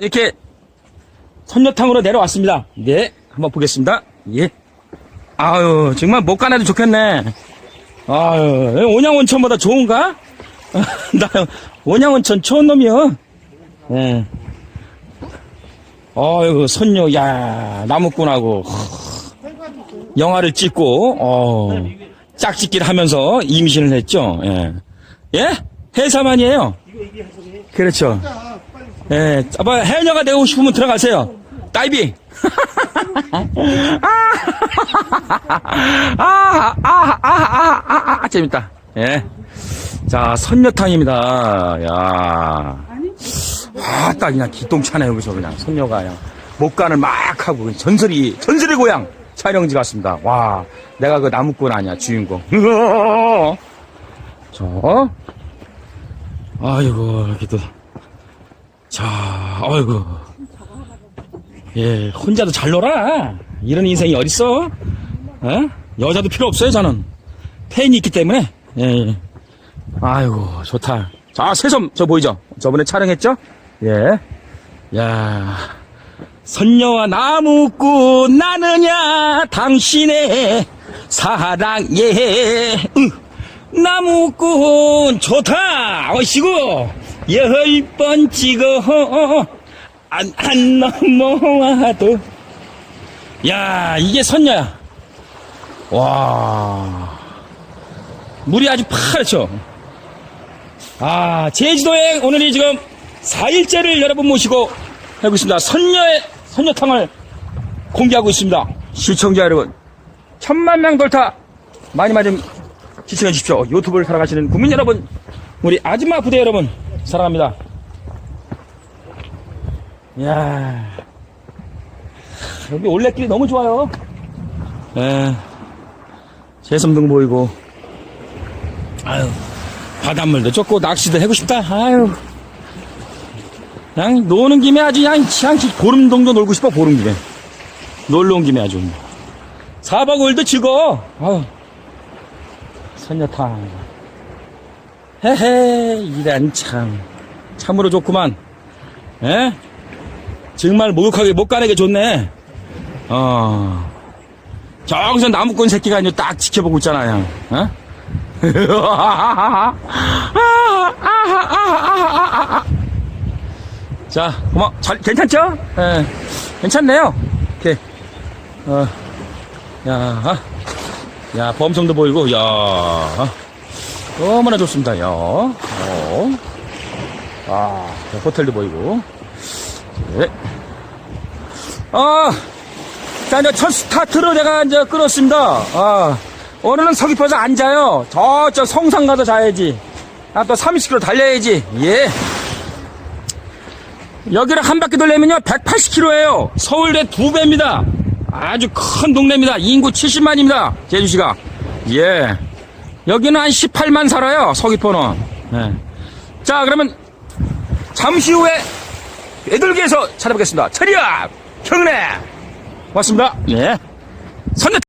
이렇게 선녀탕으로 내려왔습니다. 네, 한번 보겠습니다. 예. 아유, 정말 못 가나도 좋겠네. 아유, 온양온천보다 좋은가? 나 온양온천 좋은 놈이요. 예. 아유, 선녀, 야, 나무꾼하고 영화를 찍고, 어, 짝짓기를 하면서 임신을 했죠. 예. 예? 해사만이에요. 그렇죠. 예, 아빠 해녀가 되고 싶으면 들어가세요. 다이빙. 아, 아, 아, 아, 아, 아, 아, 재밌다. 예. 자, 선녀탕입니다. 야. 아, 딱 그냥 기똥차네, 여기서 그냥. 선녀가 그냥 목간을 막 하고, 전설이, 전설의 고향 촬영지 같습니다. 와, 내가 그 나무꾼 아니야, 주인공. 자, 아이고, 이렇게 또. 자, 아이고. 예, 혼자도 잘 놀아. 이런 인생이 어딨어? 어? 여자도 필요 없어요, 저는. 팬이 있기 때문에. 예, 예. 아이고, 좋다. 자, 새섬, 저 보이죠? 저번에 촬영했죠? 예. 야 선녀와 나무꾼 나느냐, 당신의 사랑에. 응. 나무꾼 좋다 어시고 열 번 찍어 안, 안 넘어와도. 야 이게 선녀야. 와. 물이 아주 파랗죠? 아 제주도에 오늘이 지금 4일째를 여러분 모시고 하고 있습니다. 선녀의 선녀탕을 공개하고 있습니다. 시청자 여러분 천만 명 돌타 많이 많이 좀 시청해 주십시오. 유튜브를 사랑하시는 국민 여러분, 우리 아줌마 부대 여러분, 사랑합니다. 이야, 여기 올레길이 너무 좋아요. 예, 새섬등 보이고, 아유, 바닷물도 좋고, 낚시도 하고 싶다, 아유. 그냥 노는 김에 아주 그냥, 그냥 보름 정도 놀고 싶어, 보름 김에. 놀러 온 김에 아주. 4박 5일도 즐거워. 아유. 선녀탕. 헤헤, 이란 참. 참으로 좋구만. 에? 정말 목욕하게 못 가내게 좋네. 어. 저기서 나무꾼 새끼가 이제 딱 지켜보고 있잖아요. 어? 자, 고마, 잘, 괜찮죠? 예, 괜찮네요. 오케이. 어, 야, 어. 야, 범성도 보이고, 야, 너무나 좋습니다, 야, 어, 아, 호텔도 보이고, 네. 아, 자, 이제 첫 스타트로 내가 이제 끊었습니다. 아, 오늘은 서귀포에서 안 자요. 저쪽 성산 가서 자야지. 아, 또 30km 달려야지. 예. 여기를 한 바퀴 돌려면요, 180km예요. 서울대 두 배입니다. 아주 큰 동네입니다. 인구 70만입니다. 제주시가. 예. 여기는 한 18만 살아요. 서귀포는. 예. 자, 그러면 잠시 후에 애들기에서 찾아보겠습니다. 철이야! 경례! 고맙습니다. 예. 선녀탕!